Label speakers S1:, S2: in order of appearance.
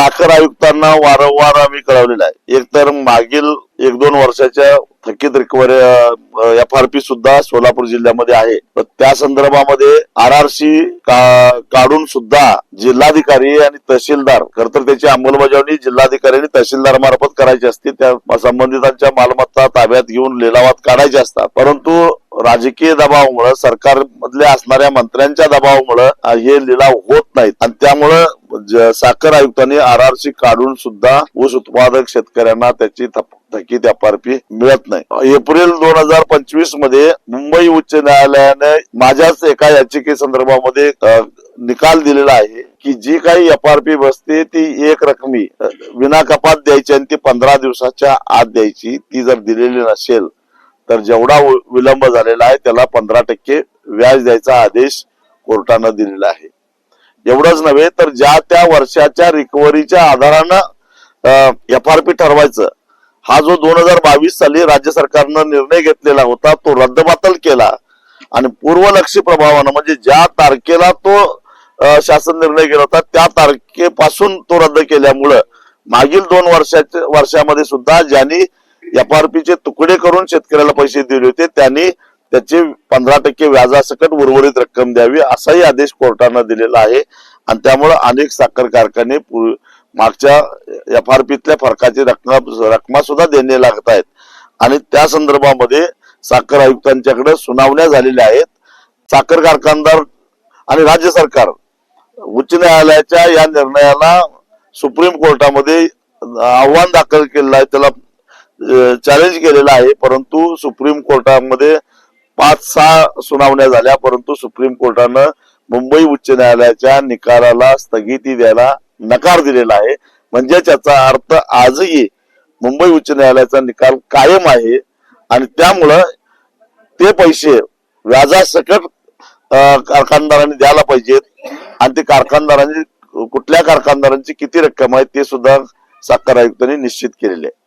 S1: साखर आयुक्तांना वारंवार आम्ही कळवलेलं आहे. एकतर मागील एक दोन वर्षाच्या थकीत रिकव्हरी एफ आर पी सुद्धा सोलापूर जिल्ह्यामध्ये आहे. तर त्या संदर्भामध्ये आर आर सी काढून सुद्धा जिल्हाधिकारी आणि तहसीलदार खर तर त्याची अंमलबजावणी जिल्हाधिकारी आणि तहसीलदार मार्फत करायची असते. त्या संबंधितांच्या मालमत्ता ताब्यात घेऊन लिलावात काढायचे असतात. परंतु राजकीय दबावामुळे सरकारमधल्या असणाऱ्या मंत्र्यांच्या दबावामुळे हे लिलाव होत नाहीत. आणि त्यामुळं साखर आयुक्तांनी आर आर सी काढून सुद्धा ऊस उत्पादक शेतकऱ्यांना त्याची थकीत एफ आर पी मिळत नाही. एप्रिल दोन हजार पंचवीसमध्ये मुंबई उच्च न्यायालयाने माझ्याच एका याचिके संदर्भामध्ये निकाल दिलेला आहे की जी काही एफ आर पी बसते ती एक रकमी विना कपात द्यायची आणि ती पंधरा दिवसाच्या आत द्यायची ती जर दिलेली नसेल तर जेवढा विलंब झालेला आहे त्याला पंधरा टक्के व्याज द्यायचा आदेश कोर्टानं दिलेला आहे. एवढंच नव्हे तर ज्या त्या वर्षाच्या रिकव्हरीच्या आधारानं एफ आर पी ठरवायचं. हा जो दोन हजार बावीस साली राज्य सरकारनं निर्णय घेतलेला होता तो रद्दबातल केला. आणि पूर्वलक्षी प्रभावानं म्हणजे ज्या तारखेला तो शासन निर्णय केला होता त्या तारखेपासून तो रद्द केल्यामुळं मागील दोन वर्षाच्या वर्षामध्ये सुद्धा ज्यांनी एफ आर चे तुकडे करून शेतकऱ्याला पैसे दिले होते त्यांनी त्याचे पंधरा टक्के व्याजासकट उर्वरित रक्कम द्यावी असाही आदेश कोर्टानं दिलेला आहे. आणि त्यामुळे अनेक साखर कारखाने मागच्या एफ आर पीतल्या फरकाची रक्कम रकमा सुद्धा देणे लागत आहेत. आणि त्या संदर्भामध्ये साखर आयुक्तांच्याकडे सुनावण्या झालेल्या आहेत. साखर कारखानदार आणि राज्य सरकार उच्च न्यायालयाच्या या निर्णयाला सुप्रीम कोर्टामध्ये आव्हान दाखल केलेलं आहे त्याला चॅलेंज केलेलं आहे. परंतु सुप्रीम कोर्टामध्ये पाच सहा सुनावण्या झाल्या परंतु सुप्रीम कोर्टानं मुंबई उच्च न्यायालयाच्या निकालाला स्थगिती द्यायला नकार दिलेला आहे. म्हणजे त्याचा अर्थ आजही मुंबई उच्च न्यायालयाचा निकाल कायम आहे आणि त्यामुळं ते पैसे व्याजासकट कारखानदारांनी द्यायला पाहिजेत. आणि ते कारखानदारांनी कुठल्या कारखानदारांची किती रक्कम आहे ते सुद्धा साखर आयुक्तांनी निश्चित केलेले आहे.